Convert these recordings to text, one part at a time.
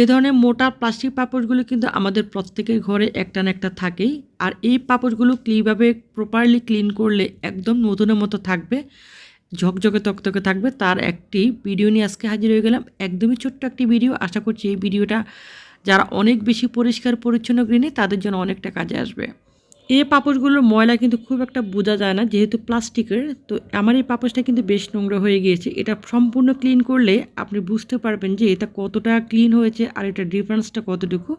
এ ধরনের মোটা প্লাস্টিক পাপড়গুলো কিন্তু আমাদের প্রত্যেকের ঘরে একটা না একটা থাকেই। আর এই পাপড়গুলো কীভাবে প্রপারলি ক্লিন করলে একদম নতুনের মতো থাকবে, ঝকঝকে তকতকে থাকবে, তার একটি ভিডিও নিয়ে আজকে হাজির হয়ে গেলাম। একদমই ছোট্ট একটি ভিডিও আশা করছি এই ভিডিওটা যারা অনেক বেশি পরিষ্কার পরিচ্ছন্ন গৃহিণী, তাদের জন্য অনেকটা কাজে আসবে। এই পাপোশগুলোর ময়লা কিন্তু খুব একটা বোঝা যায় না, যেহেতু প্লাস্টিকের। তো আমার এই পাপোশটা কিন্তু বেশ নোংরা হয়ে গিয়েছে। এটা সম্পূর্ণ ক্লিন করলে আপনি বুঝতে পারবেন যে এটা কতটা ক্লিন হয়েছে আর এটা ডিফারেন্সটা কতটুকু।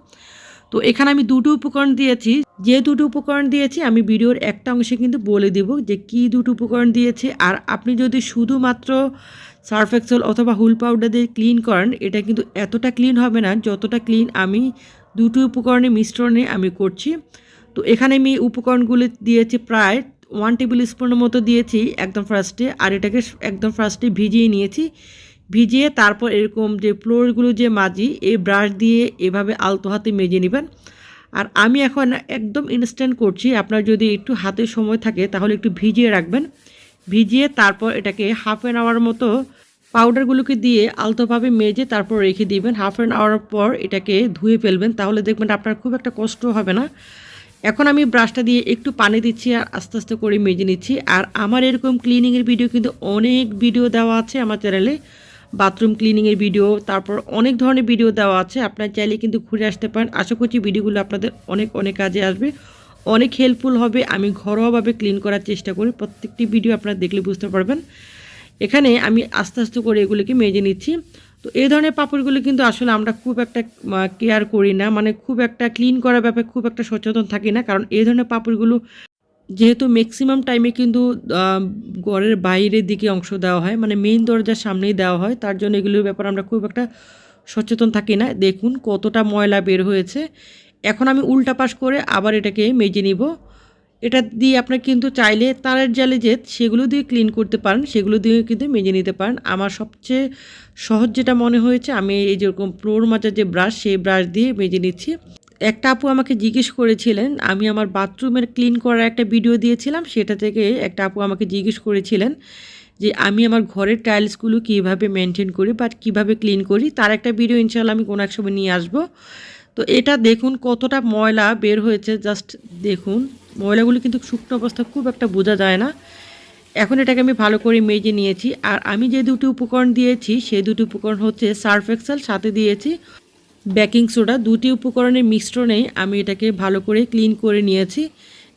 তো এখানে আমি দুটো উপকরণ দিয়েছি। যে দুটো উপকরণ দিয়েছি, আমি ভিডিওর একটা অংশে কিন্তু বলে দিব যে কি দুটো উপকরণ দিয়েছে। আর আপনি যদি শুধুমাত্র সার্ফ এক্সেল অথবা হুল পাউডার দিয়ে ক্লিন করেন, এটা কিন্তু এতটা ক্লিন হবে না, যতটা ক্লিন আমি দুটো উপকরণের মিশ্রণে আমি করছি। তো এখানে আমি উপকরণগুলি দিয়েছি প্রায় ওয়ান টেবিল স্পুনের মতো দিয়েছি একদম ফার্স্টে আর এটাকে একদম ফার্স্টে ভিজিয়ে নিয়েছি। ভিজিয়ে তারপর এরকম যে ফ্লোরগুলো যে মাজি, এই ব্রাশ দিয়ে এভাবে আলতো হাতে মেজে নেবেন। আর আমি এখন একদম ইনস্ট্যান্ট করছি, আপনার যদি একটু হাতে সময় থাকে তাহলে একটু ভিজিয়ে রাখবেন। ভিজিয়ে তারপর এটাকে হাফ অ্যান আওয়ার মতো পাউডারগুলোকে দিয়ে আলতোভাবে মেজে তারপর রেখে দিবেন। হাফ অ্যান আওয়ার পর এটাকে ধুয়ে ফেলবেন, তাহলে দেখবেন আপনার খুব একটা কষ্ট হবে না। এখন আমি ব্রাশটা দিয়ে একটু পানি দিচ্ছি আর আস্তে আস্তে করে মেজে নিচ্ছি। আর আমার এরকম ক্লিনিংয়ের ভিডিও কিন্তু অনেক ভিডিও দেওয়া আছে আমার চ্যানেলে বাথরুম ক্লিনিংয়ের ভিডিও তারপর অনেক ধরনের ভিডিও দেওয়া আছে। আপনার চাইলে কিন্তু ঘুরে আসতে পারেন। আশা করছি ভিডিওগুলো আপনাদের অনেক অনেক কাজে আসবে। অনেক হেল্পফুল হবে। আমি ঘরোয়াভাবে ক্লিন করার চেষ্টা করি। প্রত্যেকটি ভিডিও আপনারা দেখলে বুঝতে পারবেন। এখানে আমি আস্তে আস্তে করে এগুলোকে মেজে নিচ্ছি। তো এই ধরনের পাপড়গুলো কিন্তু আসলে আমরা খুব একটা কেয়ার করি না। মানে খুব একটা ক্লিন করার ব্যাপারে খুব একটা সচেতন থাকি না। কারণ এই ধরনের পাপড়গুলো যেহেতু ম্যাক্সিমাম টাইমে কিন্তু ঘরের বাইরের দিকে অংশ দেওয়া হয়। মানে মেইন দরজার সামনেই দেওয়া হয়। তার জন্য এগুলোর ব্যাপারে আমরা খুব একটা সচেতন থাকি না। দেখুন কতটা ময়লা বের হয়েছে। এখন আমি উল্টা পাশ করে আবার এটাকে মেজে নিব। এটা দিয়ে আপনার কিন্তু চাইলে তারের জালে যে সেগুলো দিয়ে ক্লিন করতে পারেন, সেগুলো দিয়ে কিন্তু মেজে নিতে পারেন। আমার সবচেয়ে সহজ যেটা মনে হয়েছে, আমি এই যেরকম ফ্লোর মাজার যে ব্রাশ সেই ব্রাশ দিয়ে মেজে নিচ্ছি। একটা আপু আমাকে জিজ্ঞেস করেছিলেন, আমি আমার বাথরুমের ক্লিন করার একটা ভিডিও দিয়েছিলাম, সেটা থেকে একটা আপু আমাকে জিজ্ঞেস করেছিলেন যে আমি আমার ঘরের টাইলসগুলো কীভাবে মেনটেন করি বা কীভাবে ক্লিন করি। তার একটা ভিডিও ইনশাল্লাহ আমি কোনো এক সময় নিয়ে আসব। তো এটা দেখুন কতটা ময়লা বের হয়েছে জাস্ট দেখুন। ময়লাগুলো কিন্তু শুকনো অবস্থা, খুব একটা বোঝা যায় না। এখন এটাকে আমি ভালো করে মেজে নিয়েছি। আর আমি যে দুটি উপকরণ দিয়েছি, সেই দুটি উপকরণ হচ্ছে সার্ফ এক্সেল সাথে দিয়েছি বেকিং সোডা দুটি উপকরণের মিশ্রণেই আমি এটাকে ভালো করে ক্লিন করে নিয়েছি।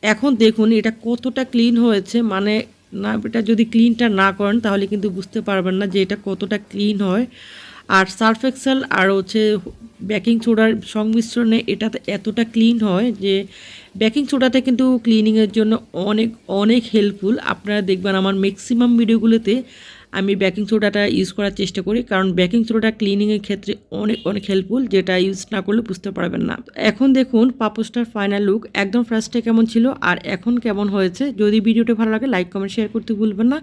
এখন দেখুন এটা কতটা ক্লিন হয়েছে। মানে না, এটা যদি ক্লিনটা না করেন, তাহলে কিন্তু বুঝতে পারবেন না যে এটা কতটা ক্লিন হয়। আর সার্ফ এক্সেল আর হচ্ছে বেকিং সোডার সংমিশ্রণে এটাতে এতটা ক্লিন হয় যে বেকিং সোডাটা কিন্তু ক্লিনিংয়ের জন্য অনেক অনেক হেল্পফুল আপনারা দেখবেন আমার ম্যাক্সিমাম ভিডিওগুলোতে আমি বেকিং সোডাটা ইউজ করার চেষ্টা করি, কারণ বেকিং সোডাটা ক্লিনিংয়ের ক্ষেত্রে অনেক অনেক হেল্পফুল যেটা ইউজ না করলে বুঝতে পারবেন না। এখন দেখুন পাপোসটার ফাইনাল লুক একদম ফার্স্টে কেমন ছিল আর এখন কেমন হয়েছে। যদি ভিডিওটা ভালো লাগে লাইক কমেন্ট শেয়ার করতে ভুলবেন না,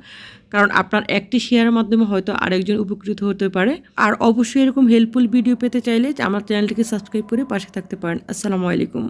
কারণ আপনার একটি শেয়ারের মাধ্যমে হয়তো আরেকজন উপকৃত হতে পারে। আর অবশ্যই এরকম হেল্পফুল ভিডিও পেতে চাইলে আমার চ্যানেলটিকে সাবস্ক্রাইব করে পাশে থাকতে পারেন। আসসালামু আলাইকুম।